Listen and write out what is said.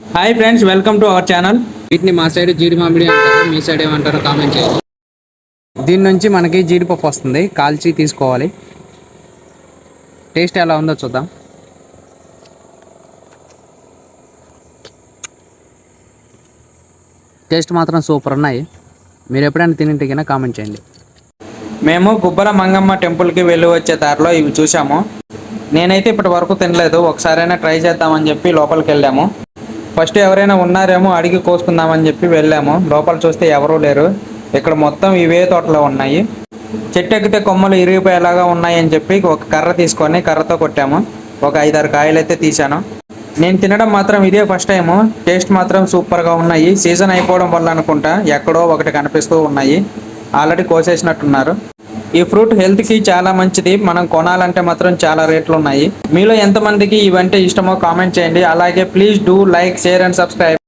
Hi friends welcome to our channel. వీటిని మా side జీడి మామిడి అంటారు మీ సైడ్ ఏమంటారో కామెంట్ చేయండి. దీని నుంచి మనకి జీడిపప్పు వస్తుంది కాల్చి తీసుకోవాలి. టేస్ట్ ఎలా ఉందో చూద్దాం. టేస్ట్ మాత్రం సూపర్ ఉన్నాయి. మీరు ఎప్పుడైనా తినింటే కింద కామెంట్ చేయండి. మేము గుబ్బల మంగమ్మ టెంపుల్కి వెళ్ళి వచ్చే దారిలో ఇవి చూసాము నేనైతే ఇప్పటి వరకు తినలేదు ఒకసారైనా ట్రై చేద్దామని చెప్పి లోపలికి వెళ్ళాము. ఫస్ట్ ఎవరైనా ఉన్నారేమో అడిగి కోసుకుందామని చెప్పి వెళ్ళాము. లోపల చూస్తే ఎవరూ లేరు. ఇక్కడ మొత్తం ఇవే తోటలో ఉన్నాయి. చెట్టు ఎక్కితే కొమ్మలు ఇరిగిపోయేలాగా ఉన్నాయని చెప్పి ఒక కర్ర తీసుకొని కర్రతో కొట్టాము. ఒక ఐదారు కాయలు అయితే తీశాను. నేను తినడం మాత్రం ఇదే ఫస్ట్ టైము. టేస్ట్ మాత్రం సూపర్గా ఉన్నాయి. సీజన్ అయిపోవడం వల్ల అనుకుంటా ఎక్కడో ఒకటి కనిపిస్తూ ఉన్నాయి. ఆల్రెడీ కోసేసినట్టున్నారు. ఈ ఫ్రూట్ హెల్త్కి చాలా మంచిది. మనం కొనాలంటే మాత్రం చాలా రేట్లు ఉన్నాయి మీలో ఎంతమందికి ఇవంటే ఇష్టమో కామెంట్ చేయండి. అలాగే please do like share and subscribe.